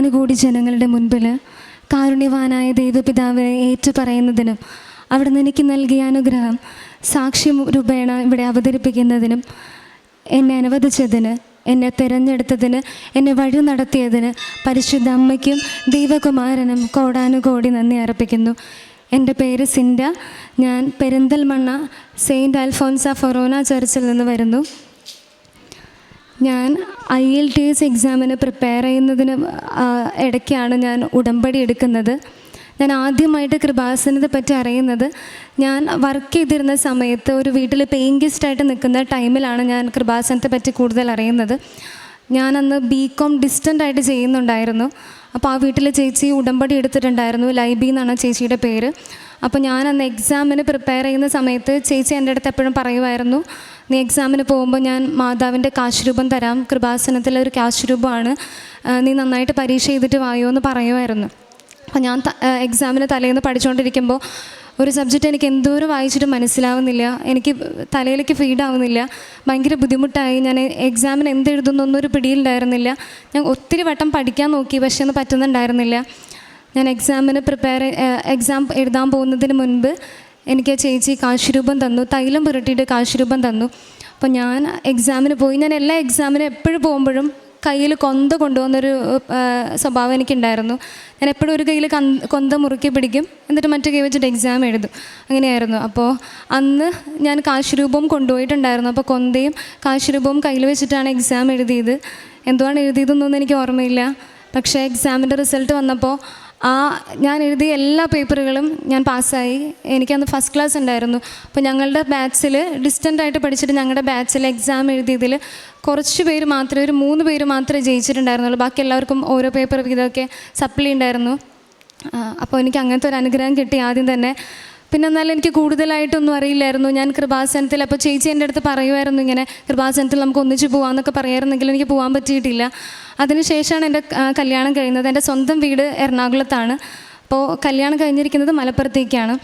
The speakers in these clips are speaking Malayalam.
കോടാനുകൂടി ജനങ്ങളുടെ മുൻപിൽ കാരുണ്യവാനായ ദൈവപിതാവിനെ ഏറ്റുപറയുന്നതിനും അവിടുന്ന് എനിക്ക് നൽകിയ അനുഗ്രഹം സാക്ഷ്യം രൂപേണ ഇവിടെ അവതരിപ്പിക്കുന്നതിനും എന്നെ അനുവദിച്ചതിന് എന്നെ തിരഞ്ഞെടുത്തതിന് എന്നെ വഴി നടത്തിയതിന് പരിശുദ്ധ അമ്മയ്ക്കും ദൈവകുമാരനും കോടാനുകോടി നന്ദി അർപ്പിക്കുന്നു. എന്റെ പേര് സിൻഡ. ഞാൻ പെരിന്തൽമണ്ണ സെയിന്റ് അൽഫോൻസ ഫൊറോന ചർച്ചിൽ നിന്ന് വരുന്നു. ഞാൻ ഐ എൽ ടി എസ് എക്സാമിന് പ്രിപ്പയർ ചെയ്യുന്നതിന് ഇടയ്ക്കാണ് ഞാൻ ഉടമ്പടി എടുക്കുന്നത്. ഞാൻ ആദ്യമായിട്ട് കൃപാസനത്തെ പറ്റി അറിയുന്നത് ഞാൻ വർക്ക് ചെയ്തിരുന്ന സമയത്ത് ഒരു വീട്ടിൽ പെയിങ് ഗസ്റ്റായിട്ട് നിൽക്കുന്ന ടൈമിലാണ് ഞാൻ കൃപാസനത്തെ പറ്റി കൂടുതൽ അറിയുന്നത്. ഞാൻ അന്ന് ബി കോം ഡിസ്റ്റന്റ് ആയിട്ട് ചെയ്യുന്നുണ്ടായിരുന്നു. അപ്പോൾ ആ വീട്ടിൽ ചേച്ചി ഉടമ്പടി എടുത്തിട്ടുണ്ടായിരുന്നു ലൈബി എന്നാണ് ചേച്ചിയുടെ പേര്. അപ്പോൾ ഞാൻ അന്ന് എക്സാമിന് പ്രിപ്പയർ ചെയ്യുന്ന സമയത്ത് ചേച്ചി എന്റെ അടുത്ത് എപ്പോഴും പറയുമായിരുന്നു നീ എക്സാമിന് പോകുമ്പോൾ ഞാൻ മാതാവിന്റെ കാശ്രൂപം തരാം കൃപാസനത്തിലെ ഒരു കാശ്രൂപമാണ് നീ നന്നായിട്ട് പരീക്ഷ ചെയ്തിട്ട് വായോ എന്ന് പറയുമായിരുന്നു. അപ്പോൾ ഞാൻ എക്സാമിന് തലേന്ന് പഠിച്ചുകൊണ്ടിരിക്കുമ്പോൾ ഒരു സബ്ജക്റ്റ് എനിക്ക് എന്തോരം വായിച്ചിട്ട് മനസ്സിലാവുന്നില്ല. എനിക്ക് തലയിലേക്ക് ഫീഡ് ആവുന്നില്ല. ഭയങ്കര ബുദ്ധിമുട്ടായി. ഞാൻ എക്സാമിന് എന്തെഴുതുന്നൊന്നും ഒരു പിടിയിലുണ്ടായിരുന്നില്ല. ഞാൻ ഒത്തിരി വട്ടം പഠിക്കാൻ നോക്കി പക്ഷേ ഒന്നും പറ്റുന്നുണ്ടായിരുന്നില്ല. ഞാൻ എക്സാമിന് പ്രിപ്പയർ എക്സാം എഴുതാൻ പോകുന്നതിന് മുൻപ് എനിക്ക് ചേച്ചി കാശുരൂപം തന്നു. തൈലം പുരട്ടിയിട്ട് കാശുരൂപം തന്നു. അപ്പോൾ ഞാൻ എക്സാമിന് പോയി. ഞാൻ എല്ലാ എക്സാമിനും എപ്പോഴും പോകുമ്പോഴും കയ്യിൽ കൊന്ത കൊണ്ടുപോകുന്നൊരു സ്വഭാവം എനിക്കുണ്ടായിരുന്നു. ഞാൻ എപ്പോഴും ഒരു കയ്യിൽ കന് കൊന്ത മുറുക്കി പിടിക്കും. എന്നിട്ട് മറ്റു കൈ വെച്ചിട്ട് എക്സാം എഴുതും. അങ്ങനെയായിരുന്നു. അപ്പോൾ അന്ന് ഞാൻ കാശുരൂപവും കൊണ്ടുപോയിട്ടുണ്ടായിരുന്നു. അപ്പോൾ കൊന്തയും കാശുരൂപവും കയ്യിൽ വെച്ചിട്ടാണ് എക്സാം എഴുതിയത്. എന്തുവാണ് എഴുതിയതെന്നൊന്നും എനിക്ക് ഓർമ്മയില്ല. പക്ഷേ എക്സാമിന്റെ റിസൾട്ട് വന്നപ്പോൾ ആ ഞാൻ എഴുതിയ എല്ലാ പേപ്പറുകളും ഞാൻ പാസ്സായി. എനിക്കന്ന് ഫസ്റ്റ് ക്ലാസ് ഉണ്ടായിരുന്നു. അപ്പോൾ ഞങ്ങളുടെ ബാച്ചിൽ ഡിസ്റ്റന്റ് ആയിട്ട് പഠിച്ചിട്ട് ഞങ്ങളുടെ ബാച്ചിൽ എക്സാം എഴുതിയതിൽ കുറച്ച് പേര് മാത്രമേ ഒരു മൂന്ന് പേര് മാത്രമേ ജയിച്ചിട്ടുണ്ടായിരുന്നുള്ളൂ. ബാക്കി എല്ലാവർക്കും ഓരോ പേപ്പർ വീതമൊക്കെ സപ്ലി ഉണ്ടായിരുന്നു. അപ്പോൾ എനിക്ക് അങ്ങനത്തെ ഒരു അനുഗ്രഹം കിട്ടി ആദ്യം തന്നെ. പിന്നെ എന്നാലും എനിക്ക് കൂടുതലായിട്ടൊന്നും അറിയില്ലായിരുന്നു. ഞാൻ കൃപാസനത്തിൽ അപ്പോൾ ചേച്ചി എന്റെ അടുത്ത് പറയുമായിരുന്നു ഇങ്ങനെ കൃപാസനത്തിൽ നമുക്ക് ഒന്നിച്ച് പോകാമെന്നൊക്കെ പറയായിരുന്നെങ്കിൽ എനിക്ക് പോകാൻ പറ്റിയിട്ടില്ല. അതിനുശേഷമാണ് എന്റെ കല്യാണം കഴിയുന്നത് എന്റെ സ്വന്തം വീട് എറണാകുളത്താണ്. അപ്പോൾ കല്യാണം കഴിഞ്ഞിരിക്കുന്നത് മലപ്പുറത്തേക്കാണ്.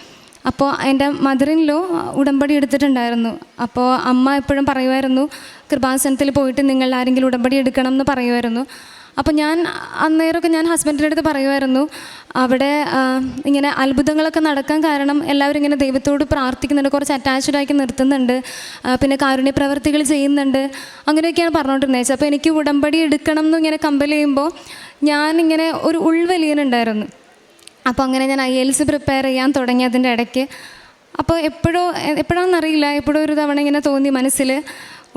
അപ്പോൾ എന്റെ മദറിനിലോ ഉടമ്പടി എടുത്തിട്ടുണ്ടായിരുന്നു. അപ്പോൾ അമ്മ എപ്പോഴും പറയുമായിരുന്നു കൃപാസനത്തിൽ പോയിട്ട് നിങ്ങൾ ആരെങ്കിലും ഉടമ്പടി എടുക്കണം എന്ന് പറയുമായിരുന്നു. അപ്പോൾ ഞാൻ അന്നേരമൊക്കെ ഞാൻ ഹസ്ബൻഡിന്റെ അടുത്ത് പറയുമായിരുന്നു അവിടെ ഇങ്ങനെ അത്ഭുതങ്ങളൊക്കെ നടക്കാൻ കാരണം എല്ലാവരും ഇങ്ങനെ ദൈവത്തോട് പ്രാർത്ഥിക്കുന്നുണ്ട് കുറച്ച് അറ്റാച്ച്ഡ് ആക്കി നിർത്തുന്നുണ്ട് പിന്നെ കാരുണ്യ പ്രവർത്തികൾ ചെയ്യുന്നുണ്ട് അങ്ങനെയൊക്കെയാണ് പറഞ്ഞുകൊണ്ടിരുന്നത്. അപ്പോൾ എനിക്ക് ഉടമ്പടി എടുക്കണം എന്ന് ഇങ്ങനെ കമ്പൽ ചെയ്യുമ്പോൾ ഞാനിങ്ങനെ ഒരു ഉൾവലിയനുണ്ടായിരുന്നു. അപ്പോൾ അങ്ങനെ ഞാൻ ഐ എൽസ് പ്രിപ്പയർ ചെയ്യാൻ തുടങ്ങി അതിന്റെ ഇടയ്ക്ക്. അപ്പോൾ എപ്പോഴോ എപ്പോഴാണെന്നറിയില്ല എപ്പോഴോ ഒരു തവണ ഇങ്ങനെ തോന്നി മനസ്സിൽ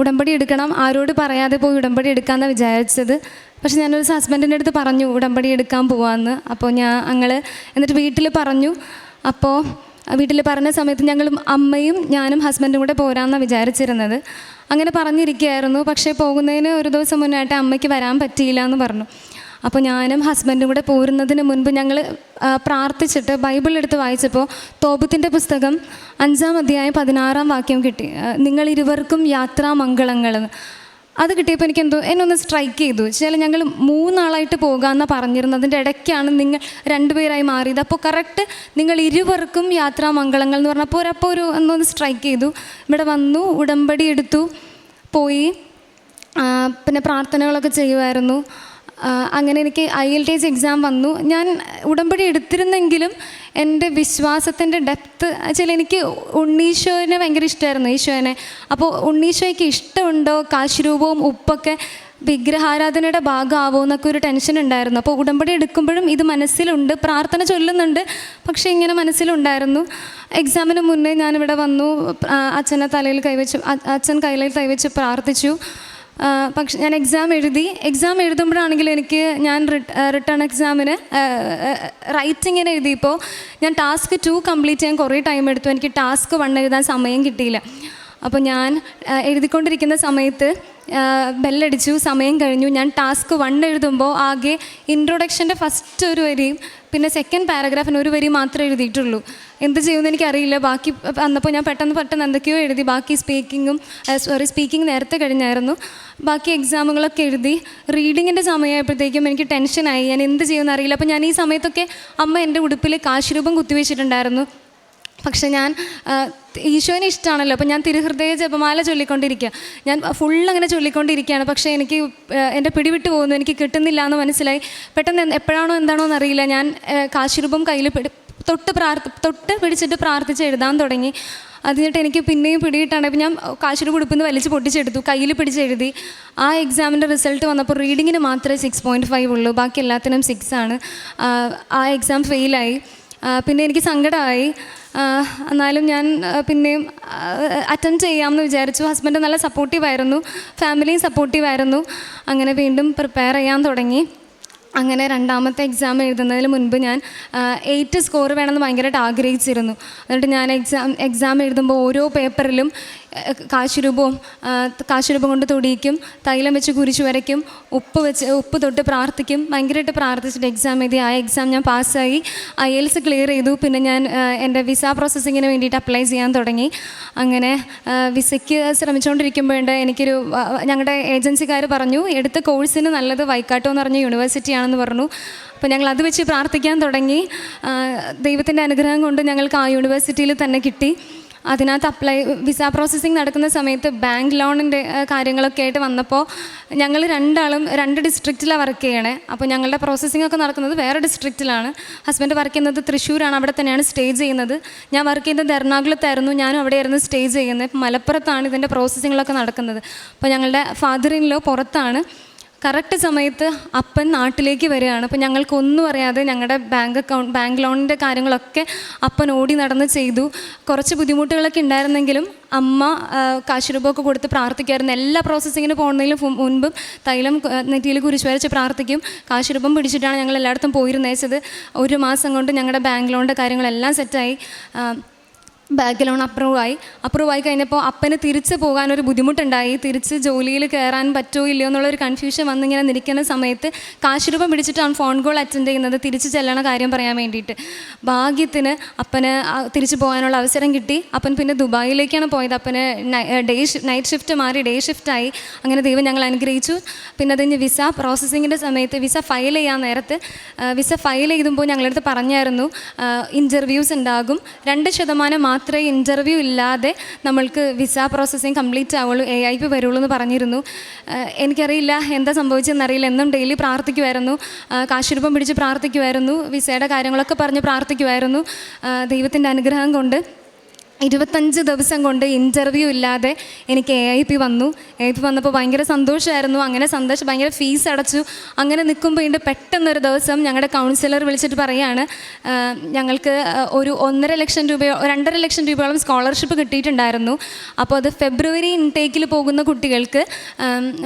ഉടമ്പടി എടുക്കണം ആരോട് പറയാതെ പോയി ഉടമ്പടി എടുക്കാമെന്നാണ് വിചാരിച്ചത്. പക്ഷെ ഞാനൊരു ഹസ്ബൻഡിന്റെ അടുത്ത് പറഞ്ഞു ഉടമ്പടി എടുക്കാൻ പോവാമെന്ന് അപ്പോൾ ഞാൻ ഞങ്ങൾ എന്നിട്ട് വീട്ടിൽ പറഞ്ഞു അപ്പോൾ വീട്ടിൽ പറഞ്ഞ സമയത്ത് ഞങ്ങൾ അമ്മയും ഞാനും ഹസ്ബൻഡും കൂടെ പോരാമെന്നാണ് വിചാരിച്ചിരുന്നത്. അങ്ങനെ പറഞ്ഞിരിക്കുകയായിരുന്നു. പക്ഷേ പോകുന്നതിന് ഒരു ദിവസം മുന്നായിട്ട് അമ്മയ്ക്ക് വരാൻ പറ്റിയില്ല എന്ന് പറഞ്ഞു. അപ്പോൾ ഞാനും ഹസ്ബൻഡും കൂടെ പോരുന്നതിന് മുൻപ് ഞങ്ങൾ പ്രാർത്ഥിച്ചിട്ട് ബൈബിൾ എടുത്ത് വായിച്ചപ്പോൾ തോപത്തിന്റെ പുസ്തകം അഞ്ചാം അധ്യായം പതിനാറാം വാക്യം കിട്ടി. നിങ്ങൾ ഇരുവർക്കും യാത്രാമംഗളങ്ങൾ അത് കിട്ടിയപ്പോൾ എനിക്ക് എന്തോ എന്നെ ഒന്ന് സ്ട്രൈക്ക് ചെയ്തു. വെച്ചാൽ ഞങ്ങൾ മൂന്നാളായിട്ട് പോകാമെന്ന് പറഞ്ഞിരുന്നതിന്റെ ഇടയ്ക്കാണ് നിങ്ങൾ രണ്ടുപേരായി മാറിയത്. അപ്പോൾ കറക്റ്റ് നിങ്ങൾ ഇരുവർക്കും യാത്രാ മംഗളങ്ങൾ എന്ന് പറഞ്ഞപ്പോൾ ഒരപ്പോൾ ഒരു എന്നൊന്ന് സ്ട്രൈക്ക് ചെയ്തു. ഇവിടെ വന്നു ഉടമ്പടി എടുത്തു പോയി. പിന്നെ പ്രാർത്ഥനകളൊക്കെ ചെയ്യുമായിരുന്നു അങ്ങനെ എനിക്ക് I L T S exam വന്നു. ഞാൻ ഉടമ്പടി എടുത്തിരുന്നെങ്കിലും എന്റെ വിശ്വാസത്തിന്റെ ഡെപ്ത്ത് വെച്ചാൽ എനിക്ക് ഉണ്ണീശോനെ ഭയങ്കര ഇഷ്ടമായിരുന്നു ഈശോനെ. അപ്പോൾ ഉണ്ണീശോയ്ക്ക് ഇഷ്ടമുണ്ടോ? കാശുരൂപവും ഉപ്പൊക്കെ വിഗ്രഹാരാധനയുടെ ഭാഗമാവോ എന്നൊക്കെ ഒരു ടെൻഷൻ ഉണ്ടായിരുന്നു. അപ്പോൾ ഉടമ്പടി എടുക്കുമ്പോഴും ഇത് മനസ്സിലുണ്ട്. പ്രാർത്ഥന ചൊല്ലുന്നുണ്ട് പക്ഷേ ഇങ്ങനെ മനസ്സിലുണ്ടായിരുന്നു. എക്സാമിന് മുന്നേ ഞാനിവിടെ വന്നു അച്ഛനെ തലയിൽ കൈവച്ച് അച്ഛൻ കയ്യിൽ കൈവച്ച് പ്രാർത്ഥിച്ചു. പക്ഷെ ഞാൻ എക്സാം എഴുതി. എക്സാം എഴുതുമ്പോഴാണെങ്കിൽ എനിക്ക് ഞാൻ റിട്ടേൺ എക്സാമിന് റൈറ്റിങ്ങിന് എഴുതിയപ്പോൾ ഞാൻ ടാസ്ക് ടു കംപ്ലീറ്റ് ചെയ്യാൻ കുറേ ടൈം എടുത്തു. എനിക്ക് ടാസ്ക് വൺ എഴുതാൻ സമയം കിട്ടിയില്ല. അപ്പോൾ ഞാൻ എഴുതിക്കൊണ്ടിരിക്കുന്ന സമയത്ത് ബെല്ലടിച്ചു സമയം കഴിഞ്ഞു. ഞാൻ ടാസ്ക് വൺ എഴുതുമ്പോൾ ആകെ ഇൻട്രൊഡക്ഷന്റെ ഫസ്റ്റ് ഒരു വരിയും പിന്നെ സെക്കൻഡ് പാരഗ്രാഫിന് ഒരു വരി മാത്രമേ എഴുതിയിട്ടുള്ളൂ. എന്ത് ചെയ്യുമെന്ന് എനിക്കറിയില്ല. ബാക്കി വന്നപ്പോൾ ഞാൻ പെട്ടെന്ന് പെട്ടെന്ന് എന്തൊക്കെയോ എഴുതി ബാക്കി സ്പീക്കിങ്ങും സോറി സ്പീക്കിംഗ് നേരത്തെ കഴിഞ്ഞായിരുന്നു. ബാക്കി എക്സാമുകളൊക്കെ എഴുതി റീഡിങ്ങിന്റെ സമയമായപ്പോഴത്തേക്കും എനിക്ക് ടെൻഷനായി. ഞാൻ എന്ത് ചെയ്യുമെന്ന് അറിയില്ല. അപ്പോൾ ഞാൻ ഈ സമയത്തൊക്കെ അമ്മ എന്റെ ഉടുപ്പിൽ കാശുരൂപം കുത്തിവെച്ചിട്ടുണ്ടായിരുന്നു. പക്ഷെ ഞാൻ ഈശോനെ ഇഷ്ടമാണല്ലോ അപ്പോൾ ഞാൻ തിരുഹൃദയ ജപമാല ചൊല്ലിക്കൊണ്ടിരിക്കുക ഞാൻ ഫുൾ അങ്ങനെ ചൊല്ലിക്കൊണ്ടിരിക്കുകയാണ് പക്ഷേ എനിക്ക് എന്റെ പിടിവിട്ട് പോകുന്നു. എനിക്ക് കിട്ടുന്നില്ല എന്ന് മനസ്സിലായി. പെട്ടെന്ന് എപ്പോഴാണോ എന്താണോ എന്നറിയില്ല ഞാൻ കാശിരൂപം കയ്യിൽ പിടി തൊട്ട് പ്രാർത്ഥി തൊട്ട് പിടിച്ചിട്ട് പ്രാർത്ഥിച്ച് എഴുതാൻ തുടങ്ങി. അതിനിട്ട് എനിക്ക് പിന്നെയും പിടിയിട്ടാണ്. അപ്പോൾ ഞാൻ കാശുരൂപ ഉടുപ്പിന്ന് വലിച്ച് പൊട്ടിച്ചെടുത്തു. കയ്യിൽ പിടിച്ചെഴുതി. ആ എക്സാമിന്റെ റിസൾട്ട് വന്നപ്പോൾ റീഡിങ്ങിന് മാത്രമേ സിക്സ് പോയിന്റ് ഫൈവ് ഉള്ളൂ. ബാക്കി എല്ലാത്തിനും സിക്സ് ആണ്. ആ, എക്സാം ഫെയിലായി പിന്നെ എനിക്ക് സങ്കടമായി എന്നാലും ഞാൻ പിന്നെയും അറ്റൻഡ് ചെയ്യാമെന്ന് വിചാരിച്ചു. ഹസ്ബൻഡ് നല്ല സപ്പോർട്ടീവായിരുന്നു ഫാമിലിയും സപ്പോർട്ടീവായിരുന്നു അങ്ങനെ വീണ്ടും പ്രിപ്പയർ ചെയ്യാൻ തുടങ്ങി. അങ്ങനെ രണ്ടാമത്തെ എക്സാം എഴുതുന്നതിന് മുൻപ് ഞാൻ എയ്റ്റ് സ്കോർ വേണമെന്ന് ഭയങ്കരമായിട്ട് ആഗ്രഹിച്ചിരുന്നു. എന്നിട്ട് ഞാൻ എക്സാം എക്സാം എഴുതുമ്പോൾ ഓരോ പേപ്പറിലും കാശുരൂപവും കാശുരൂപം കൊണ്ട് തൊടിയിക്കും തൈലം വെച്ച് കുരിശു വരയ്ക്കും ഉപ്പ് വെച്ച് ഉപ്പ് തൊട്ട് പ്രാർത്ഥിക്കും. ഭയങ്കരമായിട്ട് പ്രാർത്ഥിച്ചിട്ട് എക്സാം എഴുതി. ആ എക്സാം ഞാൻ പാസ്സായി. ഐ എൽസ് ക്ലിയർ ചെയ്തു. പിന്നെ ഞാൻ എന്റെ വിസ പ്രോസസ്സിങ്ങിന് വേണ്ടിയിട്ട് അപ്ലൈ ചെയ്യാൻ തുടങ്ങി. അങ്ങനെ വിസയ്ക്ക് ശ്രമിച്ചുകൊണ്ടിരിക്കുമ്പോഴുണ്ട് എനിക്കൊരു ഞങ്ങളുടെ ഏജൻസിക്കാർ പറഞ്ഞു എടുത്ത കോഴ്സിന് നല്ലത് വൈക്കാട്ടോ എന്ന് പറഞ്ഞ യൂണിവേഴ്സിറ്റിയാണെന്ന് പറഞ്ഞു. അപ്പോൾ ഞങ്ങൾ അത് വെച്ച് പ്രാർത്ഥിക്കാൻ തുടങ്ങി. ദൈവത്തിന്റെ അനുഗ്രഹം കൊണ്ട് ഞങ്ങൾക്ക് ആ യൂണിവേഴ്സിറ്റിയിൽ തന്നെ കിട്ടി. അതിനകത്ത് അപ്ലൈ വിസ പ്രോസസ്സിങ് നടക്കുന്ന സമയത്ത് ബാങ്ക് ലോണിന്റെ കാര്യങ്ങളൊക്കെ ആയിട്ട് വന്നപ്പോൾ ഞങ്ങൾ രണ്ടാളും രണ്ട് ഡിസ്ട്രിക്റ്റിലാണ് വർക്ക് ചെയ്യണേ. അപ്പോൾ ഞങ്ങളുടെ പ്രോസസ്സിംഗ് ഒക്കെ നടക്കുന്നത് വേറെ ഡിസ്ട്രിക്റ്റിലാണ് ഹസ്ബൻഡ് വർക്ക് ചെയ്യുന്നത് തൃശ്ശൂരാണ് അവിടെ തന്നെയാണ് സ്റ്റേ ചെയ്യുന്നത്. ഞാൻ വർക്ക് ചെയ്യുന്നത് എറണാകുളത്തായിരുന്നു ഞാനും അവിടെയായിരുന്നു സ്റ്റേ ചെയ്യുന്നത്. മലപ്പുറത്താണ് ഇതിന്റെ പ്രോസസ്സിങ്ങുകളൊക്കെ നടക്കുന്നത്. അപ്പോൾ ഞങ്ങളുടെ ഫാദറിൻ ലോ പുറത്താണ്. കറക്റ്റ് സമയത്ത് അപ്പൻ നാട്ടിലേക്ക് വരികയാണ്. അപ്പോൾ ഞങ്ങൾക്കൊന്നും അറിയാതെ ഞങ്ങളുടെ ബാങ്ക് അക്കൗണ്ട് ബാങ്ക് ലോണിന്റെ കാര്യങ്ങളൊക്കെ അപ്പൻ ഓടി നടന്ന് ചെയ്തു. കുറച്ച് ബുദ്ധിമുട്ടുകളൊക്കെ ഉണ്ടായിരുന്നെങ്കിലും അമ്മ കാശുരൂപമൊക്കെ കാശ് രൂപമൊക്കെ കൊടുത്ത് പ്രാർത്ഥിക്കുമായിരുന്നു. എല്ലാ പ്രോസസ്സിങ്ങിന് പോകുന്നതിലും മുൻപും തൈലം നെറ്റിയിൽ കുരിശ് വരച്ച് പ്രാർത്ഥിക്കും. കാശ് രൂപം പിടിച്ചിട്ടാണ് ഞങ്ങൾ എല്ലായിടത്തും പോയിരുന്നേച്ചത്. ഒരു മാസം കൊണ്ട് ഞങ്ങളുടെ ബാങ്ക് ലോണിന്റെ കാര്യങ്ങളെല്ലാം സെറ്റായി. ബാങ്ക് ലോൺ അപ്രൂവ് ആയി അപ്രൂവ് ആയി കഴിഞ്ഞപ്പോൾ അപ്പന് തിരിച്ച് പോകാനൊരു ബുദ്ധിമുട്ടുണ്ടായി. തിരിച്ച് ജോലിയിൽ കയറാൻ പറ്റുമോ ഇല്ലയോ എന്നുള്ളൊരു കൺഫ്യൂഷൻ വന്നിങ്ങനെ നിൽക്കുന്ന സമയത്ത് കാശ് രൂപം പിടിച്ചിട്ടാണ് ഫോൺ കോൾ അറ്റൻഡ് ചെയ്യുന്നത്. തിരിച്ച് ചെല്ലണ കാര്യം പറയാൻ വേണ്ടിയിട്ട്. ഭാഗ്യത്തിന് അപ്പന് തിരിച്ച് പോകാനുള്ള അവസരം കിട്ടി. അപ്പൻ പിന്നെ ദുബായിലേക്കാണ് പോയത്. അപ്പന് ഡേ നൈറ്റ് ഷിഫ്റ്റ് മാറി ഡേ ഷിഫ്റ്റ് ആയി. അങ്ങനെ ദൈവം ഞങ്ങൾ അനുഗ്രഹിച്ചു. പിന്നെ അതിന് വിസ പ്രോസസ്സിങ്ങിന്റെ സമയത്ത് വിസ ഫയൽ ചെയ്യാൻ നേരത്ത് വിസ ഫയൽ ചെയ്തുമ്പോൾ ഞങ്ങളടുത്ത് പറഞ്ഞായിരുന്നു ഇന്റർവ്യൂസ് ഉണ്ടാകും. രണ്ട് ശതമാനം മാത്രമേ ഇന്റർവ്യൂ ഇല്ലാതെ നമ്മൾക്ക് വിസ പ്രോസസ്സിങ് കംപ്ലീറ്റ് ആവുള്ളൂ എ ഐ പി വരുള്ളൂ എന്ന് പറഞ്ഞിരുന്നു. എനിക്കറിയില്ല എന്താ സംഭവിച്ചതെന്നറിയില്ല എന്നും ഡെയിലി പ്രാർത്ഥിക്കുമായിരുന്നു കാശുരൂപം പിടിച്ച് പ്രാർത്ഥിക്കുമായിരുന്നു വിസയുടെ കാര്യങ്ങളൊക്കെ പറഞ്ഞ് പ്രാർത്ഥിക്കുമായിരുന്നു ദൈവത്തിന്റെ അനുഗ്രഹം കൊണ്ട്. ഇരുപത്തഞ്ച് ദിവസം കൊണ്ട് ഇന്റർവ്യൂ ഇല്ലാതെ എനിക്ക് എ ഐ പി വന്നു. എ ഐ പി വന്നപ്പോൾ ഭയങ്കര സന്തോഷമായിരുന്നു അങ്ങനെ സന്തോഷം ഭയങ്കര ഫീസ് അടച്ചു. അങ്ങനെ നിൽക്കുമ്പോൾ ഇതിന്റെ പെട്ടെന്നൊരു ദിവസം ഞങ്ങളുടെ കൗൺസിലർ വിളിച്ചിട്ട് പറയാണ് ഞങ്ങൾക്ക് ഒരു ഒന്നര ലക്ഷം രൂപയോ രണ്ടര ലക്ഷം രൂപയോളം സ്കോളർഷിപ്പ് കിട്ടിയിട്ടുണ്ടായിരുന്നു. അപ്പോൾ അത് ഫെബ്രുവരി ഇൻടേക്കിൽ പോകുന്ന കുട്ടികൾക്ക്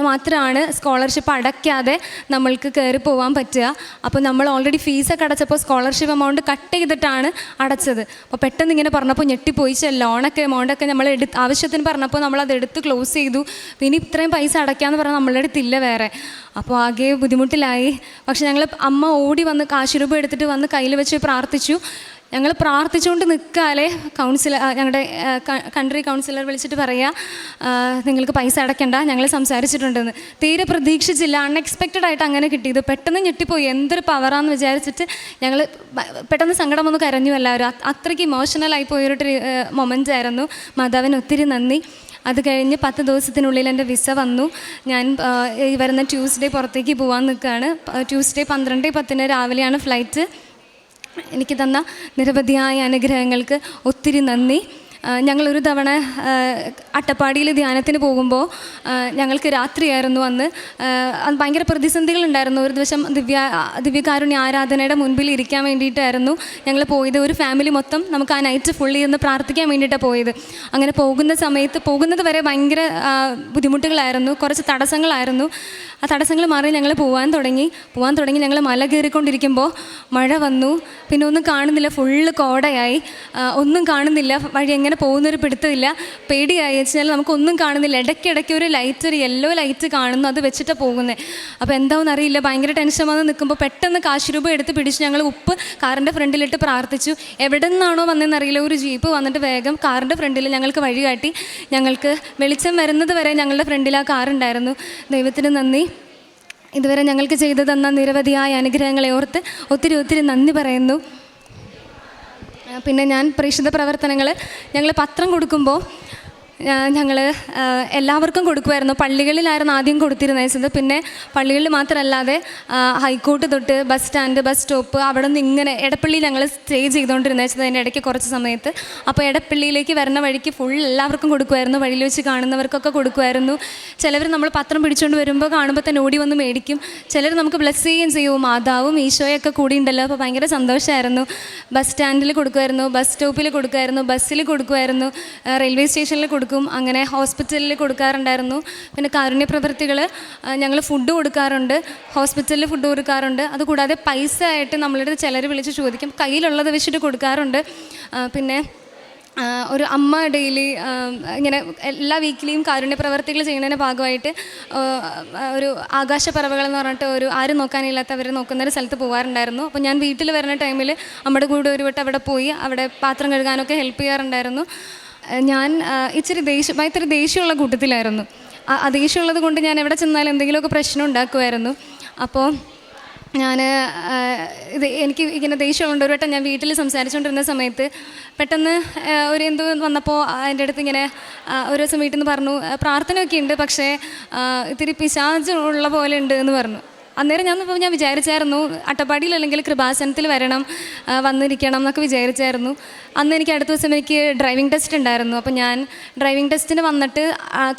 മാത്രമാണ് സ്കോളർഷിപ്പ് അടയ്ക്കാതെ നമ്മൾക്ക് കയറി പോകാൻ പറ്റുക. അപ്പോൾ നമ്മൾ ഓൾറെഡി ഫീസൊക്കെ അടച്ചപ്പോൾ സ്കോളർഷിപ്പ് എമൗണ്ട് കട്ട് ചെയ്തിട്ടാണ് അടച്ചത്. അപ്പോൾ പെട്ടെന്ന് ഇങ്ങനെ പറഞ്ഞപ്പോൾ ഞെട്ടിപ്പോയി. ചെ ലോണൊക്കെ എമൗണ്ടൊക്കെ നമ്മൾ എടുത്ത് ആവശ്യത്തിന് പറഞ്ഞപ്പോൾ നമ്മൾ അത് എടുത്ത് ക്ലോസ് ചെയ്തു. പിന്നെ ഇത്രയും പൈസ അടയ്ക്കാമെന്ന് പറഞ്ഞാൽ നമ്മളുടെ അടുത്തില്ല വേറെ. അപ്പോൾ ആകെ ബുദ്ധിമുട്ടിലായി. പക്ഷെ ഞങ്ങൾ അമ്മ ഓടി വന്ന് കാശ് രൂപ എടുത്തിട്ട് വന്ന് കയ്യിൽ വെച്ച് പ്രാർത്ഥിച്ചു. ഞങ്ങൾ പ്രാർത്ഥിച്ചുകൊണ്ട് നിൽക്കാലേ കൗൺസിലർ ഞങ്ങളുടെ കൺട്രി കൗൺസിലർ വിളിച്ചിട്ട് പറയുക നിങ്ങൾക്ക് പൈസ അടയ്ക്കണ്ട ഞങ്ങൾ സംസാരിച്ചിട്ടുണ്ടെന്ന്. തീരെ പ്രതീക്ഷിച്ചില്ല അൺഎക്സ്പെക്റ്റഡ് ആയിട്ട് അങ്ങനെ കിട്ടിയത്. പെട്ടെന്ന് ഞെട്ടിപ്പോയി. എന്തൊരു പവറാന്ന് വിചാരിച്ചിട്ട് ഞങ്ങൾ പെട്ടെന്ന് സങ്കടം വന്ന് കരഞ്ഞു എല്ലാവരും. അത് അത്രയ്ക്ക് ഇമോഷണലായി പോയൊരു മൊമെന്റ് ആയിരുന്നു. മാതാവിന് ഒത്തിരി നന്ദി. അത് കഴിഞ്ഞ് പത്ത് ദിവസത്തിനുള്ളിൽ എന്റെ വിസ വന്നു. ഞാൻ ഈ വരുന്ന ട്യൂസ്ഡേ പുറത്തേക്ക് പോകാൻ നിൽക്കുകയാണ് ട്യൂസ്ഡേ പന്ത്രണ്ട് പത്തിന് രാവിലെയാണ് ഫ്ലൈറ്റ് എനിക്ക് തന്ന നിരവധിയായ അനുഗ്രഹങ്ങൾക്ക് ഒത്തിരി നന്ദി. ഞങ്ങളൊരു തവണ അട്ടപ്പാടിയിൽ ധ്യാനത്തിന് പോകുമ്പോൾ ഞങ്ങൾക്ക് രാത്രിയായിരുന്നു അന്ന്. ഭയങ്കര പ്രതിസന്ധികളുണ്ടായിരുന്നു. ഒരു ദിവസം ദിവ്യ ദിവ്യകാരുണ്യ ആരാധനയുടെ മുൻപിൽ ഇരിക്കാൻ വേണ്ടിയിട്ടായിരുന്നു ഞങ്ങൾ പോയത്. ഒരു ഫാമിലി മൊത്തം നമുക്ക് ആ നൈറ്റ് ഫുള്ളി ഇരുന്ന് പ്രാർത്ഥിക്കാൻ വേണ്ടിയിട്ടാണ് പോയത്. അങ്ങനെ പോകുന്ന സമയത്ത് പോകുന്നത് വരെ ഭയങ്കര ബുദ്ധിമുട്ടുകളായിരുന്നു. കുറച്ച് തടസ്സങ്ങളായിരുന്നു. ആ തടസ്സങ്ങൾ മാറി ഞങ്ങൾ പോകാൻ തുടങ്ങി. പോകാൻ തുടങ്ങി ഞങ്ങൾ മല കയറിക്കൊണ്ടിരിക്കുമ്പോൾ മഴ വന്നു. പിന്നെ ഒന്നും കാണുന്നില്ല. ഫുള്ള് കോടയായി. ഒന്നും കാണുന്നില്ല. വഴി എങ്ങനെ പോകുന്നൊരു പിടുത്തമില്ല. പേടിയായി. വെച്ചാൽ നമുക്കൊന്നും കാണുന്നില്ല. ഇടയ്ക്കിടയ്ക്ക് ഒരു ലൈറ്റ് ഒരു യെല്ലോ ലൈറ്റ് കാണുന്നു. അത് വെച്ചിട്ട് പോകുന്നത് അപ്പോൾ എന്താണെന്ന് അറിയില്ല. ഭയങ്കര ടെൻഷൻ വന്ന് നിൽക്കുമ്പോൾ പെട്ടെന്ന് കാശ് രൂപ എടുത്ത് പിടിച്ച് ഞങ്ങൾ ഉപ്പ് കാറിന്റെ ഫ്രണ്ടിലിട്ട് പ്രാർത്ഥിച്ചു. എവിടെ നിന്നാണോ വന്നതെന്ന് അറിയില്ല ഒരു ജീപ്പ് വന്നിട്ട് വേഗം കാറിന്റെ ഫ്രണ്ടിൽ ഞങ്ങൾക്ക് വഴി കാട്ടി. ഞങ്ങൾക്ക് വെളിച്ചം വരുന്നത് വരെ ഞങ്ങളുടെ ഫ്രണ്ടിൽ ആ കാറുണ്ടായിരുന്നു ദൈവത്തിന് നന്ദി. ഇതുവരെ ഞങ്ങൾക്ക് ചെയ്തു തന്ന നിരവധിയായ അനുഗ്രഹങ്ങളെ ഓർത്ത് ഒത്തിരി ഒത്തിരി നന്ദി പറയുന്നു. പിന്നെ ഞാൻ പരിശുദ്ധ പ്രവർത്തനങ്ങൾ ഞങ്ങൾ പത്രം കൊടുക്കുമ്പോൾ ഞങ്ങൾ എല്ലാവർക്കും കൊടുക്കുമായിരുന്നു പള്ളികളിലായിരുന്നു ആദ്യം കൊടുത്തിരുന്നത് പിന്നെ പള്ളികളിൽ മാത്രമല്ലാതെ ഹൈക്കോട്ട് തൊട്ട് ബസ് സ്റ്റാൻഡ് ബസ് സ്റ്റോപ്പ് അവിടെ നിന്ന് ഇങ്ങനെ എടപ്പള്ളി ഞങ്ങൾ സ്റ്റേ ചെയ്തുകൊണ്ടിരുന്നത് അതിന്റെ ഇടയ്ക്ക് കുറച്ച് സമയത്ത്. അപ്പോൾ എടപ്പള്ളിയിലേക്ക് വരുന്ന വഴിക്ക് ഫുൾ എല്ലാവർക്കും കൊടുക്കുമായിരുന്നു വഴിയിൽ വെച്ച് കാണുന്നവർക്കൊക്കെ കൊടുക്കുമായിരുന്നു ചിലവർ നമ്മൾ പത്രം പിടിച്ചുകൊണ്ട് വരുമ്പോൾ കാണുമ്പോൾ തന്നെ ഓടി വന്ന് മേടിക്കും. ചിലർ നമുക്ക് ബ്ലസ് ചെയ്യുകയും ചെയ്യും. മാതാവും ഈശോയൊക്കെ കൂടി ഉണ്ടല്ലോ അപ്പോൾ ഭയങ്കര സന്തോഷമായിരുന്നു ബസ് സ്റ്റാൻഡിൽ കൊടുക്കുമായിരുന്നു ബസ് സ്റ്റോപ്പിൽ കൊടുക്കുമായിരുന്നു ബസ്സിൽ കൊടുക്കുമായിരുന്നു റെയിൽവേ സ്റ്റേഷനിൽ കൊടുക്കും അങ്ങനെ ഹോസ്പിറ്റലിൽ കൊടുക്കാറുണ്ടായിരുന്നു. പിന്നെ കാരുണ്യ പ്രവൃത്തികൾ ഞങ്ങൾ ഫുഡ് കൊടുക്കാറുണ്ട്. ഹോസ്പിറ്റലിൽ ഫുഡ് കൊടുക്കാറുണ്ട്. അതുകൂടാതെ പൈസ ആയിട്ട് നമ്മളുടെ ചിലർ വിളിച്ച് ചോദിക്കും. കയ്യിലുള്ളത് വെച്ചിട്ട് കൊടുക്കാറുണ്ട്. പിന്നെ ഒരു അമ്മ ഡെയിലി ഇങ്ങനെ എല്ലാ വീക്കിലിയും കാരുണ്യ പ്രവർത്തികൾ ചെയ്യുന്നതിന്റെ ഭാഗമായിട്ട് ഒരു ആകാശപ്പറവകൾ എന്ന് പറഞ്ഞിട്ട് ഒരു ആരും നോക്കാനില്ലാത്തവരെ നോക്കുന്ന ഒരു സ്ഥലത്ത് പോകാറുണ്ടായിരുന്നു അപ്പോൾ ഞാൻ വീട്ടിൽ വരുന്ന ടൈമിൽ അമ്മയുടെ കൂടെ ഒരു വട്ടം അവിടെ പോയി അവിടെ പാത്രം കഴുകാനൊക്കെ ഹെൽപ്പ് ചെയ്യാറുണ്ടായിരുന്നു. ഞാൻ ഇച്ചിരി ദേഷ്യം ഭയങ്കര ദേഷ്യമുള്ള കൂട്ടത്തിലായിരുന്നു. ആ ദേഷ്യമുള്ളത് കൊണ്ട് ഞാൻ എവിടെ ചെന്നാലും എന്തെങ്കിലുമൊക്കെ പ്രശ്നം ഉണ്ടാക്കുമായിരുന്നു. അപ്പോൾ ഞാൻ ഇത് എനിക്ക് ഇങ്ങനെ ദേഷ്യമുണ്ട് ഒരു വട്ടം ഞാൻ വീട്ടിൽ സംസാരിച്ചുകൊണ്ടിരുന്ന സമയത്ത് പെട്ടെന്ന് ഒരു എന്തോ വന്നപ്പോൾ എന്റെ അടുത്ത് ഇങ്ങനെ ഒരു ദിവസം വീട്ടിൽ നിന്ന് പറഞ്ഞു "ആ, പ്രാർത്ഥനയൊക്കെ ഉണ്ട് പക്ഷേ ഇത്തിരി പിശാജ് ഉള്ള പോലെ ഉണ്ട് എന്ന് പറഞ്ഞു. അന്നേരം ഞാൻ ഇപ്പോൾ ഞാൻ വിചാരിച്ചായിരുന്നു അട്ടപ്പാടിയിൽ അല്ലെങ്കിൽ കൃപാസനത്തിൽ വരണം വന്നിരിക്കണം എന്നൊക്കെ വിചാരിച്ചായിരുന്നു. അന്ന് എനിക്ക് അടുത്ത ദിവസം എനിക്ക് ഡ്രൈവിംഗ് ടെസ്റ്റ് ഉണ്ടായിരുന്നു. അപ്പോൾ ഞാൻ ഡ്രൈവിംഗ് ടെസ്റ്റിന് വന്നിട്ട്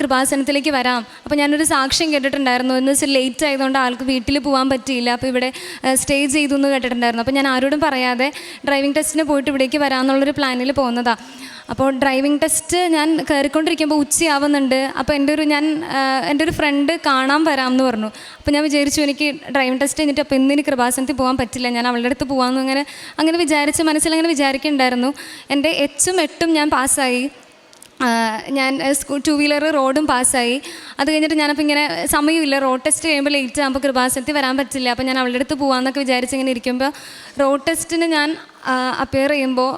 കൃപാസനത്തിലേക്ക് വരാം. അപ്പോൾ ഞാനൊരു സാക്ഷ്യം കേട്ടിട്ടുണ്ടായിരുന്നു. എന്ന് വെച്ചാൽ ലേറ്റ് ആയതുകൊണ്ട് ആൾക്ക് വീട്ടിൽ പോകാൻ പറ്റിയില്ല. അപ്പോൾ ഇവിടെ സ്റ്റേ ചെയ്തു എന്ന് കേട്ടിട്ടുണ്ടായിരുന്നു. അപ്പോൾ ഞാൻ ആരോടും പറയാതെ ഡ്രൈവിംഗ് ടെസ്റ്റിന് പോയിട്ട് ഇവിടേക്ക് വരാമെന്നുള്ളൊരു പ്ലാനിൽ പോകുന്നതാണ് അപ്പോൾ ഡ്രൈവിംഗ് ടെസ്റ്റ് ഞാൻ കയറിക്കൊണ്ടിരിക്കുമ്പോൾ ഉച്ചയാവുന്നുണ്ട്. അപ്പോൾ എന്റെ ഒരു ഞാൻ എന്റെ ഒരു ഫ്രണ്ട് കാണാൻ വരാമെന്ന് പറഞ്ഞു. അപ്പോൾ ഞാൻ വിചാരിച്ചു എനിക്ക് ഡ്രൈവിംഗ് ടെസ്റ്റ് കഴിഞ്ഞിട്ട് അപ്പോൾ ഇന്ന് എനിക്ക് കൃപാസനത്തിൽ പോകാൻ പറ്റില്ല. ഞാൻ അവളുടെ അടുത്ത് പോകാമെന്ന് അങ്ങനെ അങ്ങനെ വിചാരിച്ച് മനസ്സിൽ അങ്ങനെ വിചാരിക്കുന്നുണ്ടായിരുന്നു. എന്റെ എച്ചും എട്ടും ഞാൻ പാസ്സായി. ഞാൻ സ്കൂ ടു വീലർ റോഡും പാസ്സായി. അത് കഴിഞ്ഞിട്ട് ഞാനപ്പോൾ ഇങ്ങനെ സമയമില്ല. റോഡ് ടെസ്റ്റ് കഴിയുമ്പോൾ ലേറ്റ് ആകുമ്പോൾ കൃപാസനത്തിൽ വരാൻ പറ്റില്ല. അപ്പോൾ ഞാൻ അവളുടെ അടുത്ത് പോകാമെന്നൊക്കെ വിചാരിച്ച് ഇങ്ങനെ ഇരിക്കുമ്പോൾ റോഡ് ടെസ്റ്റിന് ഞാൻ അപ്പിയർ ചെയ്യുമ്പോൾ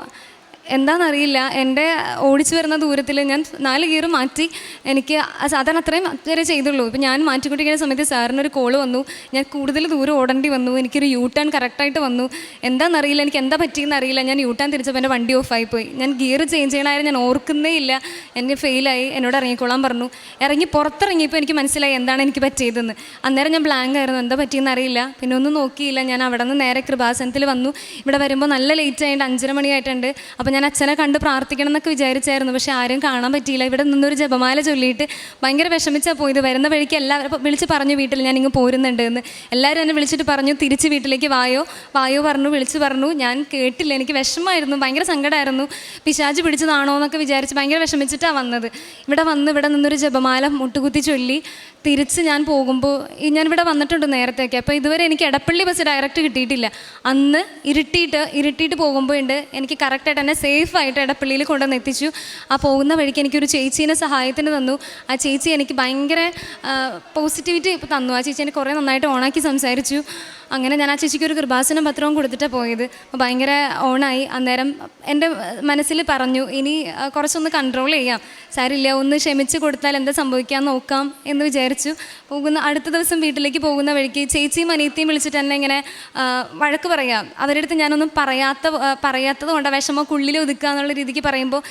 എന്താണെന്നറിയില്ല എന്റെ ഓടിച്ചു വരുന്ന ദൂരത്തിൽ ഞാൻ നാല് ഗിയർ മാറ്റി എനിക്ക് സാധാരണ അത്രയും വരെ ചെയ്തുള്ളൂ. ഇപ്പം ഞാൻ മാറ്റിക്കൊണ്ടിരിക്കുന്ന സമയത്ത് സാറിനൊരു കോൾ വന്നു. ഞാൻ കൂടുതൽ ദൂരം ഓടേണ്ടി വന്നു. എനിക്കൊരു യൂ ടേൺ കറക്റ്റായിട്ട് വന്നു. എന്താണെന്നറിയില്ല എനിക്ക് എന്താ പറ്റിയെന്ന് അറിയില്ല ഞാൻ യൂ ടേൺ തിരിച്ചപ്പോൾ എന്റെ വണ്ടി ഓഫായി പോയി ഞാൻ ഗിയർ ചേഞ്ച് ചെയ്യണമായിരുന്നു ഞാൻ ഓർക്കുന്നേ ഇല്ല. എനിക്ക് ഫെയിലായി എന്നോട് ഇറങ്ങിക്കോളാൻ പറഞ്ഞു. ഇറങ്ങി പുറത്തിറങ്ങിയപ്പോൾ എനിക്ക് മനസ്സിലായി എന്താണ് എനിക്ക് പറ്റിയതെന്ന്. അന്നേരം ഞാൻ ബ്ലാങ്ക് ആയിരുന്നു. എന്താ പറ്റിയെന്ന് അറിയില്ല പിന്നെ ഒന്നും നോക്കിയില്ല. ഞാൻ അവിടെ നിന്ന് നേരെ കൃപാസനത്തിൽ വന്നു. ഇവിടെ വരുമ്പോൾ നല്ല ലേറ്റ് ആയിട്ട് അഞ്ചര മണിയായിട്ടുണ്ട്. അപ്പോൾ ഞാൻ അച്ഛനെ കണ്ട് പ്രാർത്ഥിക്കണം എന്നൊക്കെ വിചാരിച്ചായിരുന്നു. പക്ഷേ ആരും കാണാൻ പറ്റിയില്ല. ഇവിടെ നിന്നൊരു ജപമാല ചൊല്ലിയിട്ട് ഭയങ്കര വിഷമിച്ചാൽ പോയത്. വരുന്ന വഴിക്ക് എല്ലാവരും വിളിച്ച് പറഞ്ഞു വീട്ടിൽ ഞാൻ ഇങ്ങ് പോരുന്നുണ്ട് എന്ന്. എല്ലാവരും എന്നെ വിളിച്ചിട്ട് പറഞ്ഞു തിരിച്ച് വീട്ടിലേക്ക് വായോ? വായോ പറഞ്ഞു വിളിച്ച് പറഞ്ഞു. ഞാൻ കേട്ടില്ല. എനിക്ക് വിഷമമായിരുന്നു. ഭയങ്കര സങ്കടമായിരുന്നു പിശാജ് പിടിച്ചതാണോ എന്നൊക്കെ വിചാരിച്ച് ഭയങ്കര വിഷമിച്ചിട്ടാണ് വന്നത്. ഇവിടെ വന്ന് ഇവിടെ നിന്നൊരു ജപമാല മുട്ടുകുത്തി ചൊല്ലി തിരിച്ച് ഞാൻ പോകുമ്പോൾ ഞാൻ ഇവിടെ വന്നിട്ടുണ്ട് നേരത്തെയൊക്കെ. അപ്പോൾ ഇതുവരെ എനിക്ക് ഇടപ്പള്ളി ബസ് ഡയറക്റ്റ് കിട്ടിയിട്ടില്ല. അന്ന് ഇരുട്ടിയിട്ട് ഇരുട്ടിയിട്ട് പോകുമ്പോൾ ഉണ്ട് എനിക്ക് കറക്റ്റായിട്ട് എന്നെ സേഫായിട്ട് എടപ്പള്ളിയിൽ കൊണ്ടുവന്ന് എത്തിച്ചു. ആ പോകുന്ന വഴിക്ക് എനിക്കൊരു ചേച്ചീനെ സഹായത്തിന് തന്നു. ആ ചേച്ചി എനിക്ക് ഭയങ്കര പോസിറ്റിവിറ്റി തന്നു. ആ ചേച്ചി എനിക്ക് കുറേ നന്നായിട്ട് ഓണാക്കി സംസാരിച്ചു. അങ്ങനെ ഞാൻ ആ ചേച്ചിക്ക് ഒരു കൃപാസനം പത്രവും കൊടുത്തിട്ട് പോയത്. അപ്പോൾ ഭയങ്കര ഓണായി. അന്നേരം എന്റെ മനസ്സിൽ പറഞ്ഞു ഇനി കുറച്ചൊന്ന് കൺട്രോൾ ചെയ്യാം. സാരില്ല ഒന്ന് ക്ഷമിച്ച് കൊടുത്താൽ എന്താ സംഭവിക്കാൻ നോക്കാം എന്ന് വിചാരിച്ചു. പോകുന്ന അടുത്ത ദിവസം വീട്ടിലേക്ക് പോകുന്ന വഴിക്ക് ചേച്ചിയും അനിയത്തിയും വിളിച്ചിട്ട് എന്നെ ഇങ്ങനെ വഴക്ക് പറയാം. അവരുടെ അടുത്ത് ഞാനൊന്നും പറയാത്ത പറയാത്തത് കൊണ്ട് വിഷമം ഉള്ളിൽ ഒതുക്കുക എന്നുള്ള രീതിക്ക് പറയുമ്പോൾ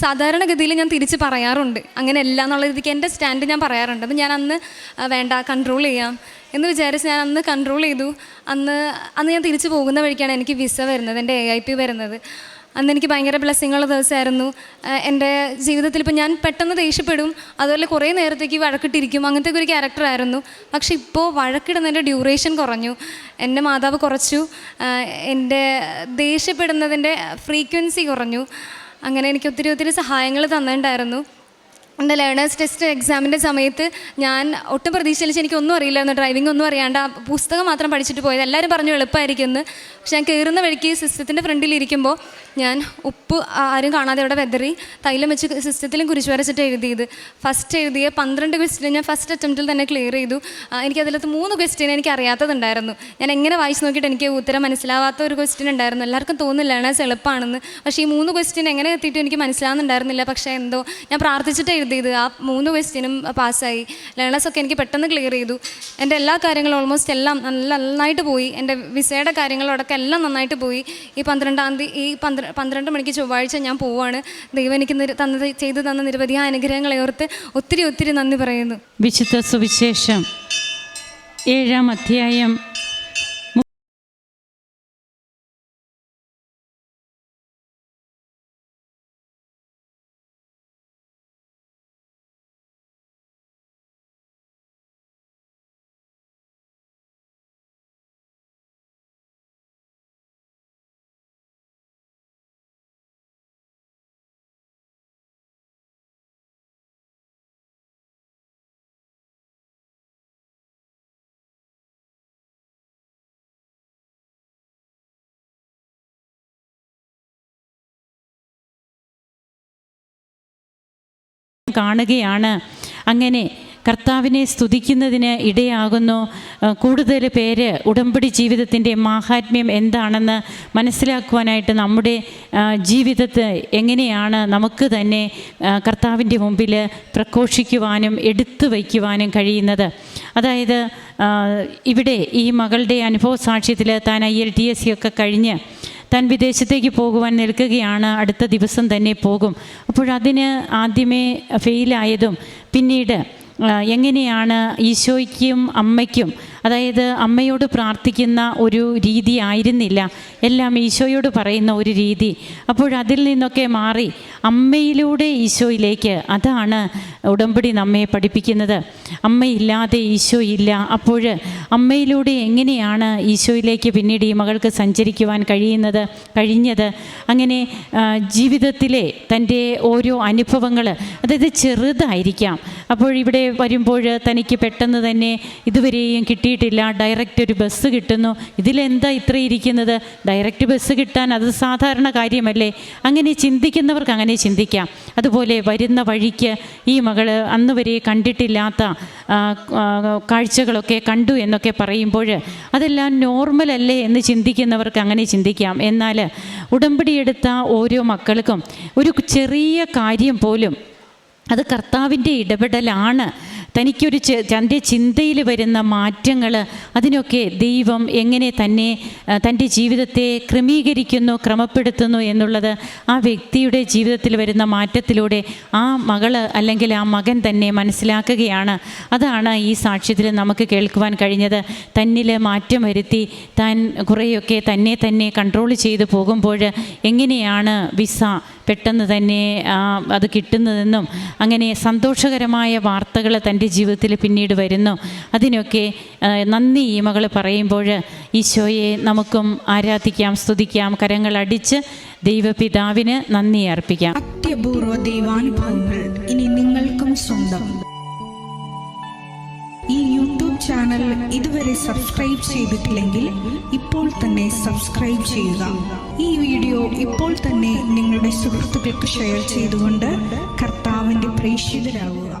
സാധാരണഗതിയിൽ ഞാൻ തിരിച്ച് പറയാറുണ്ട്. അങ്ങനെ അല്ല എന്നുള്ള രീതിക്ക് എന്റെ സ്റ്റാൻഡ് ഞാൻ പറയാറുണ്ട്. അപ്പം ഞാൻ അന്ന് വേണ്ട കൺട്രോൾ ചെയ്യാം എന്ന് വിചാരിച്ച് ഞാൻ അന്ന് കൺട്രോൾ ചെയ്തു. അന്ന് അന്ന് ഞാൻ തിരിച്ചു പോകുന്ന വഴിക്കാണ് എനിക്ക് വിസ വരുന്നത് എന്റെ എ ഐ പി വരുന്നത്. അന്ന് എനിക്ക് ഭയങ്കര ബ്ലെസ്സിങ് ഉള്ള ദിവസമായിരുന്നു. എന്റെ ജീവിതത്തിൽ ഇപ്പം ഞാൻ പെട്ടെന്ന് ദേഷ്യപ്പെടും. അതുപോലെ കുറേ നേരത്തേക്ക് വഴക്കിട്ടിരിക്കും. അങ്ങനത്തെ ഒരു ക്യാരക്ടറായിരുന്നു പക്ഷേ ഇപ്പോൾ വഴക്കിടുന്നതിന്റെ ഡ്യൂറേഷൻ കുറഞ്ഞു. എന്റെ മാതാവ് കുറച്ചു. എന്റെ ദേഷ്യപ്പെടുന്നതിന്റെ ഫ്രീക്വൻസി കുറഞ്ഞു. അങ്ങനെ എനിക്ക് ഒത്തിരി ഒത്തിരി സഹായങ്ങൾ തന്നിട്ടുണ്ടായിരുന്നു. എന്റെ ലേണേഴ്സ് ടെസ്റ്റ് എക്സാമിന്റെ സമയത്ത് ഞാൻ ഒട്ടും പ്രതീക്ഷിച്ചു എനിക്കൊന്നും അറിയില്ലായിരുന്നു. ഡ്രൈവിംഗ് ഒന്നും അറിയാണ്ട് ആ പുസ്തകം മാത്രം പഠിച്ചിട്ട് പോയത്. എല്ലാവരും പറഞ്ഞു എളുപ്പമായിരിക്കും എന്ന്. പക്ഷെ ഞാൻ കയറുന്ന വഴിക്ക് സിസ്റ്റത്തിന്റെ ഫ്രണ്ടിൽ ഇരിക്കുമ്പോൾ ഞാൻ ഉപ്പ് ആരും കാണാതെ ഇവിടെ വെതറി തൈലം വെച്ച് സിസ്റ്റത്തിലും കുരിശ് വരച്ചിട്ട് എഴുതിയത്. ഫസ്റ്റ് എഴുതിയ പന്ത്രണ്ട് ക്വസ്റ്റ്യൻ ഞാൻ ഫസ്റ്റ് അറ്റംപ്റ്റിൽ തന്നെ ക്ലിയർ ചെയ്തു. എനിക്ക് അതിലത്ത് മൂന്ന് ക്വസ്റ്റ്യൻ എനിക്ക് അറിയാത്തതുണ്ടായിരുന്നു. ഞാൻ എങ്ങനെ വായിച്ച് നോക്കിയിട്ട് എനിക്ക് ഉത്തരം മനസ്സിലാവാത്ത ഒരു ക്വസ്റ്റ്യൻ ഉണ്ടായിരുന്നു. എല്ലാവർക്കും തോന്നില്ല ലേണേഴ്സ് എളുപ്പമാണെന്ന് പക്ഷേ ഈ മൂന്ന് ക്വസ്റ്റ്യൻ എങ്ങനെ എത്തിയിട്ടും എനിക്ക് മനസ്സിലാവുന്നുണ്ടായിരുന്നില്ല. പക്ഷേ എന്തോ ഞാൻ പ്രാർത്ഥിച്ചിട്ട് എഴുതിയത്. ആ മൂന്ന് ക്വസ്റ്റ്യനും പാസ്സായി ലേണേഴ്സ് ഒക്കെ എനിക്ക് പെട്ടെന്ന് ക്ലിയർ ചെയ്തു. എന്റെ എല്ലാ കാര്യങ്ങളും ഓൾമോസ്റ്റ് എല്ലാം നല്ല നന്നായിട്ട് പോയി. എന്റെ വിസയുടെ കാര്യങ്ങളോടൊക്കെ എല്ലാം നന്നായിട്ട് പോയി. ഈ പന്ത്രണ്ടാം തീയതി ഈ പന്ത്രണ്ട് പന്ത്ര പന്ത്രണ്ട് മണിക്ക് ചൊവ്വാഴ്ച ഞാൻ പോവാണ്. ദൈവം എനിക്ക് തന്ന ചെയ്തു തന്ന നിരവധി അനുഗ്രഹങ്ങളെ ഓർത്ത് ഒത്തിരി ഒത്തിരി നന്ദി പറയുന്നു. വിശുദ്ധ സുവിശേഷം ഏഴാം അധ്യായം കാണുകയാണ്. അങ്ങനെ കർത്താവിനെ സ്തുതിക്കുന്നതിന് ഇടയാകുന്നു. കൂടുതൽ പേര് ഉടമ്പടി ജീവിതത്തിന്റെ മാഹാത്മ്യം എന്താണെന്ന് മനസ്സിലാക്കുവാനായിട്ട് നമ്മുടെ ജീവിതത്തെ എങ്ങനെയാണ് നമുക്ക് തന്നെ കർത്താവിന്റെ മുമ്പിൽ പ്രഘോഷിക്കുവാനും എടുത്തു വയ്ക്കുവാനും കഴിയുന്നത്. അതായത് ഇവിടെ ഈ മകളുടെ അനുഭവ സാക്ഷ്യത്തിൽ താൻ I L T S C ഒക്കെ കഴിഞ്ഞ് താൻ വിദേശത്തേക്ക് പോകുവാൻ നിൽക്കുകയാണ്. അടുത്ത ദിവസം തന്നെ പോകും. അപ്പോഴതിന് ആദ്യമേ ഫെയിലായതും പിന്നീട് എങ്ങനെയാണ് ഈശോയ്ക്കും അമ്മയ്ക്കും അതായത് അമ്മയോട് പ്രാർത്ഥിക്കുന്ന ഒരു രീതി ആയിരുന്നില്ല. എല്ലാം ഈശോയോട് പറയുന്ന ഒരു രീതി. അപ്പോഴതിൽ നിന്നൊക്കെ മാറി അമ്മയിലൂടെ ഈശോയിലേക്ക് അതാണ് ഉടമ്പടി നമ്മെ പഠിപ്പിക്കുന്നത്. അമ്മയില്ലാതെ ഈശോ ഇല്ല. അപ്പോൾ അമ്മയിലൂടെ എങ്ങനെയാണ് ഈശോയിലേക്ക് പിന്നീട് ഈ മകൾക്ക് സഞ്ചരിക്കുവാൻ കഴിയുന്നത് കഴിഞ്ഞത്? അങ്ങനെ ജീവിതത്തിലെ തന്റെ ഓരോ അനുഭവങ്ങൾ അതായത് ചെറുതായിരിക്കാം. അപ്പോൾ ഇവിടെ വരുമ്പോൾ തനിക്ക് പെട്ടെന്ന് തന്നെ ഇതുവരെയും കിട്ടിയിട്ടില്ല. ഡയറക്റ്റ് ഒരു ബസ് കിട്ടുന്നു. ഇതിലെന്താ ഇത്ര ഇരിക്കുന്നത്? ഡയറക്റ്റ് ബസ് കിട്ടാൻ അത് സാധാരണ കാര്യമല്ലേ? അങ്ങനെ ചിന്തിക്കുന്നവർക്ക് അങ്ങനെ ചിന്തിക്കാം. അതുപോലെ വരുന്ന വഴിക്ക് ഈ മകൾ അന്ന് വരെ കണ്ടിട്ടില്ലാത്ത കാഴ്ചകളൊക്കെ കണ്ടു എന്നൊക്കെ പറയുമ്പോൾ അതെല്ലാം നോർമൽ അല്ലേ എന്ന് ചിന്തിക്കുന്നവർക്ക് അങ്ങനെ ചിന്തിക്കാം. എന്നാൽ ഉടമ്പടിയെടുത്ത ഓരോ മക്കൾക്കും ഒരു ചെറിയ കാര്യം പോലും അത് കർത്താവിന്റെ ഇടപെടലാണ് തനിക്കൊരു തന്റെ ചിന്തയിൽ വരുന്ന മാറ്റങ്ങൾ അതിനൊക്കെ ദൈവം എങ്ങനെ തന്നെ തന്റെ ജീവിതത്തെ ക്രമീകരിക്കുന്നു ക്രമപ്പെടുത്തുന്നു എന്നുള്ളത് ആ വ്യക്തിയുടെ ജീവിതത്തിൽ വരുന്ന മാറ്റത്തിലൂടെ ആ മകൾ അല്ലെങ്കിൽ ആ മകൻ തന്നെ മനസ്സിലാക്കുകയാണ്. അതാണ് ഈ സാക്ഷ്യത്തിൽ നമുക്ക് കേൾക്കുവാൻ കഴിഞ്ഞത്. തന്നിൽ മാറ്റം വരുത്തി താൻ കുറേയൊക്കെ തന്നെ തന്നെ കൺട്രോൾ ചെയ്തു പോകുമ്പോൾ എങ്ങനെയാണ് വിസ പെട്ടെന്ന് തന്നെ അത് കിട്ടുന്നതെന്നും അങ്ങനെ സന്തോഷകരമായ വാർത്തകൾ തന്റെ ജീവിതത്തിൽ പിന്നീട് വരുന്നു. അതിനൊക്കെ നന്ദി ഈ മകൾ പറയുമ്പോൾ ഈശോയെ നമുക്കും ആരാധിക്കാം സ്തുതിക്കാം കരങ്ങൾ അടിച്ച് ദൈവപിതാവിന് നന്ദി അർപ്പിക്കാം. അത്യപൂർവ ദൈവാനുഭവങ്ങൾ ഇനി നിങ്ങൾക്കും സ്വന്തം. ഈ യൂട്യൂബ് ചാനൽ ഇതുവരെ സബ്സ്ക്രൈബ് ചെയ്തിട്ടില്ലെങ്കിൽ ഇപ്പോൾ തന്നെ സബ്സ്ക്രൈബ് ചെയ്യുക. ഈ വീഡിയോ ഇപ്പോൾ തന്നെ നിങ്ങളുടെ സുഹൃത്തുക്കൾക്ക് ഷെയർ ചെയ്തുകൊണ്ട് കർത്താവിന്റെ പ്രേക്ഷിതരാകുക.